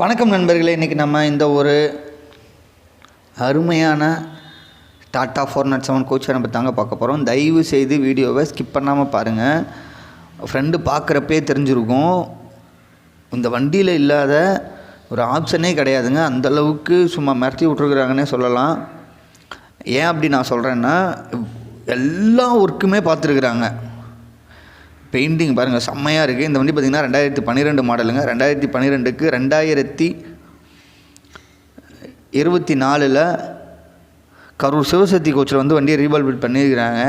வணக்கம் நண்பர்களே இன்றைக்கி நம்ம இந்த ஒரு அருமையான டாட்டா ஃபோர் நாட் செவன் கோச்சரை நம்ம தாங்க பார்க்க போகிறோம் தயவு செய்து வீடியோவை ஸ்கிப் பண்ணாமல் பாருங்கள் ஃப்ரெண்டு பார்க்குறப்பே தெரிஞ்சிருக்கும். இந்த வண்டியில் இல்லாத ஒரு ஆப்ஷனே கிடையாதுங்க. அந்தளவுக்கு சும்மா மிரட்டி விட்ருக்குறாங்கன்னே சொல்லலாம். ஏன் அப்படி நான் சொல்கிறேன்னா எல்லா ஒர்க்குமே பார்த்துருக்குறாங்க. பெயிண்டிங் பாருங்கள் செம்மையாக இருக்குது இந்த வண்டி பார்த்திங்கன்னா ரெண்டாயிரத்தி பன்னிரெண்டு மாடலுங்க. ரெண்டாயிரத்தி பன்னிரெண்டுக்கு ரெண்டாயிரத்தி இருபத்தி நாலில் கரூர் சிவசக்தி கோச்சில் வந்து வண்டியை ரீபால்பிட் பண்ணியிருக்கிறாங்க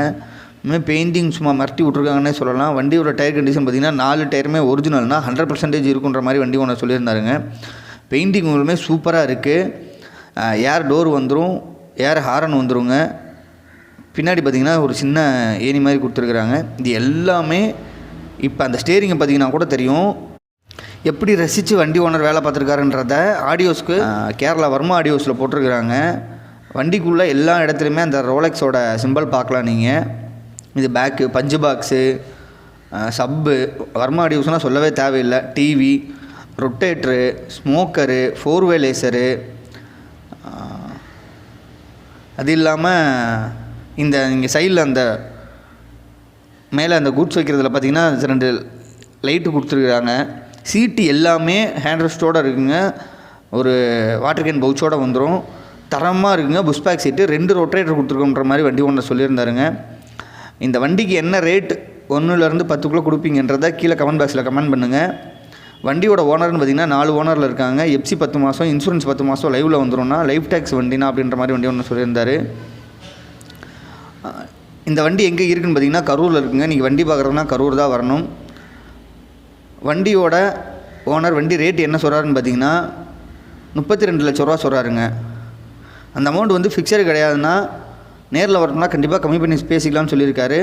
இன்னும் பெயிண்டிங் சும்மா மிரட்டி விட்ருக்காங்கன்னே சொல்லலாம். வண்டியோட டயர் கண்டிஷன் பார்த்திங்கன்னா நாலு டயருமே ஒரிஜினல்னா ஹண்ட்ரட் பர்சன்டேஜ் இருக்குன்ற மாதிரி வண்டி ஒன்று சொல்லியிருந்தாருங்க. பெயிண்டிங் உங்களுமே சூப்பராக இருக்குது ஏர் டோர் வந்துடும் ஏர் ஹாரன் வந்துருங்க. பின்னாடி பார்த்திங்கன்னா ஒரு சின்ன ஏணி மாதிரி கொடுத்துருக்குறாங்க. இது எல்லாமே இப்போ அந்த ஸ்டேரிங்கை பார்த்தீங்கன்னா கூட தெரியும். எப்படி ரசித்து வண்டி ஓனர் வேலை பார்த்துருக்காருன்றத ஆடியோஸ்க்கு கேரளா வர்மா ஆடியோஸில் போட்டிருக்கிறாங்க. வண்டிக்குள்ளே எல்லா இடத்துலையுமே அந்த ரோலெக்ஸோட சிம்பிள் பார்க்கலாம் நீங்கள் இது பேக்கு பஞ்சு பாக்ஸு சப்பு வர்மா ஆடியோஸ்னால் சொல்லவே தேவையில்லை. TV rotator smoker four way laser அது இல்லாமல் இந்த இங்கே சைடில் அந்த மேலே அந்த குட்ஸ் வைக்கிறதுல பார்த்தீங்கன்னா ரெண்டு லைட்டு கொடுத்துருக்குறாங்க. சீட்டு எல்லாமே ஹேண்ட் ரெஸ்ட்டோடு இருக்குங்க. ஒரு வாட்டர் கேன் பவுச்சோடு வந்துடும் தரமாக இருக்குங்க. புஷ் பேக் சீட்டு ரெண்டு ரொட்டேட்டர் கொடுத்துருக்கோன்ற மாதிரி வண்டி ஒன்று சொல்லியிருந்தாருங்க. இந்த வண்டிக்கு என்ன ரேட் ஒன்றுலேருந்து பத்துக்குள்ளே கொடுப்பீங்கன்றத கீழே கமெண்ட் பாக்ஸில் கமெண்ட் பண்ணுங்கள் வண்டியோட ஓனர்னு பார்த்தீங்கன்னா நாலு ஓனரில் இருக்காங்க. எப்சி பத்து மாதம் இன்சூரன்ஸ் பத்து மாதம் லைவில் வந்துடும்னா லைஃப் டேக்ஸ் வண்டினா அப்படின்ற மாதிரி வண்டி ஒன்று சொல்லியிருந்தார். இந்த வண்டி எங்கே இருக்குன்னு பார்த்தீங்கன்னா கரூரில் இருக்குங்க. நீங்கள் வண்டி பார்க்குறதுனா கரூர் தான் வரணும். வண்டியோட ஓனர் வண்டி ரேட் என்ன சொல்கிறாருன்னு பார்த்தீங்கன்னா முப்பத்தி ரெண்டு லட்ச ரூபா சொல்கிறாருங்க அந்த அமௌண்ட் வந்து ஃபிக்ஸடு கிடையாதுன்னா நேரில் வரணும்னா கண்டிப்பாக கம்மி பண்ணி பேசிக்கலாம்னு சொல்லியிருக்காரு.